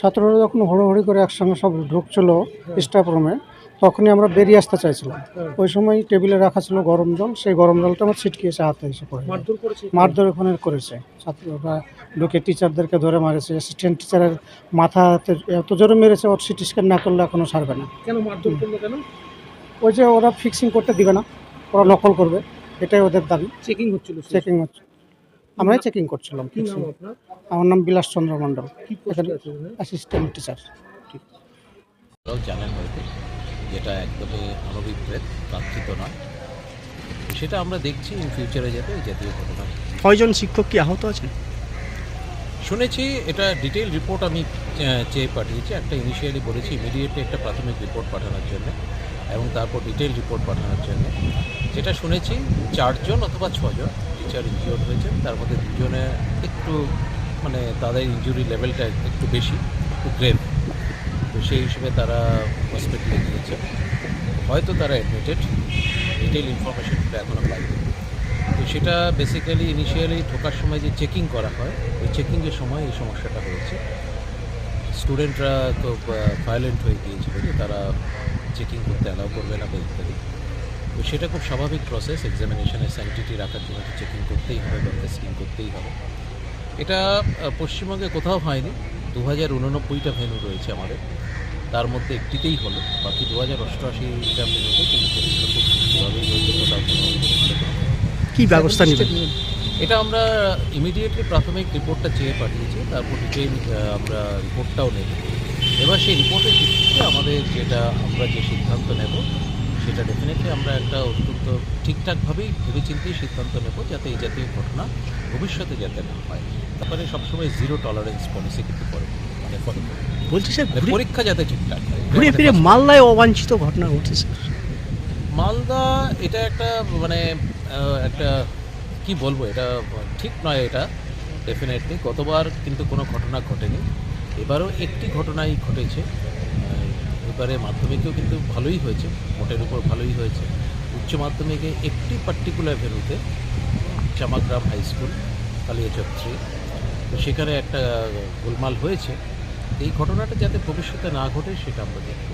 ছাত্ররা যখন হড়োহড়ি করে একসঙ্গে সব ঢুকছিল স্টাফ রুমে তখনই আমরা বেরিয়ে আসতে চাইছিলাম। ওই সময় টেবিলে রাখা ছিল গরম জল সেই গরম জলটা আমার ছিটকিয়েছে হাতে এসে পড়ে। মারধর ওখানে করেছে। ছাত্ররা ঢুকে টিচারদেরকে ধরে মারেছে অ্যাসিস্ট্যান্ট টিচারের মাথা এত জোরে মেরেছে ওর সিটি স্ক্যান না করলে এখনও সারবে না। কেন মারধর কেন? ওই যে ওরা ফিক্সিং করতে দিবে না ওরা নকল করবে। এটাই ওদের দাবি। চেকিং হচ্ছিল চেকিং হচ্ছে আমরাই চেকিং করছিলাম কি নাম আপনার? আমার নাম বিলাস চন্দ্র মণ্ডল। অ্যাসিস্ট্যান্ট টিচার জানেন হয়তো যেটা একদমই অনভিপ্রেত কাঙ্ক্ষিত নয়। সেটা আমরা দেখছি ইন ফিউচারে যাতে জাতীয় ঘটনা। কয়জন শিক্ষক কি আহত আছেন? শুনেছি এটা ডিটেল রিপোর্ট আমি চেয়ে পাঠিয়েছি। একটা ইনিশিয়ালি বলেছি ইমিডিয়েটলি একটা প্রাথমিক রিপোর্ট পাঠানোর জন্য। এবং তারপর ডিটেল রিপোর্ট পাঠানোর জন্য। যেটা শুনেছি, চারজন অথবা ছজন টিচার ইনজিওর হয়েছেন তার মধ্যে দুজনে একটু মানে তাদের ইনজুরি লেভেলটা একটু বেশি, একটু গ্রেভ তো সেই হিসেবে তারা হসপিটালে গিয়েছে। হয়তো তারা অ্যাডমিটেড ডিটেল ইনফরমেশনটা এখনও পাইনি। তো সেটা বেসিক্যালি ইনিশিয়ালি ঢোকার সময় যে চেকিং করা হয়, ওই চেকিংয়ের সময় এই সমস্যাটা হয়েছে। স্টুডেন্টরা তো ভায়োলেন্ট হয়ে গিয়েছিল যে তারা চেকিং করতে অ্যালাউ করবে না বা ইত্যাদি। তো সেটা খুব স্বাভাবিক প্রসেস এক্সামিনেশনের স্যানিটিটি রাখার জন্য তো চেকিং করতেই হবে বা টেস্টিং করতেই হবে। এটা পশ্চিমবঙ্গে কোথাও হয়নি। দু হাজার উননব্বইটা ভেন্যু রয়েছে আমাদের। তার মধ্যে একটিতেই হলো। বাকি দু হাজার অষ্টআশিটা ভেন্যুতে কিন্তু পরীক্ষা খুব সুষ্ঠুভাবেই হয়েছে কোথাও কি ব্যবস্থা নেবেন? এটা আমরা ইমিডিয়েটলি প্রাথমিক রিপোর্টটা চেয়ে পাঠিয়েছি। তারপর ডিটেল আমরা রিপোর্টটাও নেব। এবার সেই রিপোর্টের ভিত্তিতে যেটা আমরা যে সিদ্ধান্ত নেব সেটা ডেফিনেটলি আমরা একটা অত্যন্ত ঠিকঠাকভাবেই ভেবেচিন্তেই সিদ্ধান্ত নেব যাতে এই জাতীয় ঘটনা ভবিষ্যতে যাতে না হয়। তারপরে সবসময় জিরো টলারেন্স পলিসি কিন্তু করে মানে বলছি স্যার মানে পরীক্ষা যাতে ঠিকঠাক হয়। ঘুরে এটা ফিরে মালদায় অবাঞ্ছিত ঘটনা ঘটেছে মালদা এটা একটা মানে একটা কি বলব এটা ঠিক নয় এটা ডেফিনেটলি গতবার কিন্তু কোনো ঘটনা ঘটেনি। এবারও একটি ঘটনাই ঘটেছে। এবারে মাধ্যমিকেও কিন্তু ভালোই হয়েছে মোটের উপর ভালোই হয়েছে। উচ্চ মাধ্যমিকে একটি পার্টিকুলার ভেনুতে চামাগ্রাম হাই স্কুল থ্রি তো সেখানে একটা গোলমাল হয়েছে। এই ঘটনাটা যাতে ভবিষ্যতে না ঘটে, সেটা আমরা দেখব।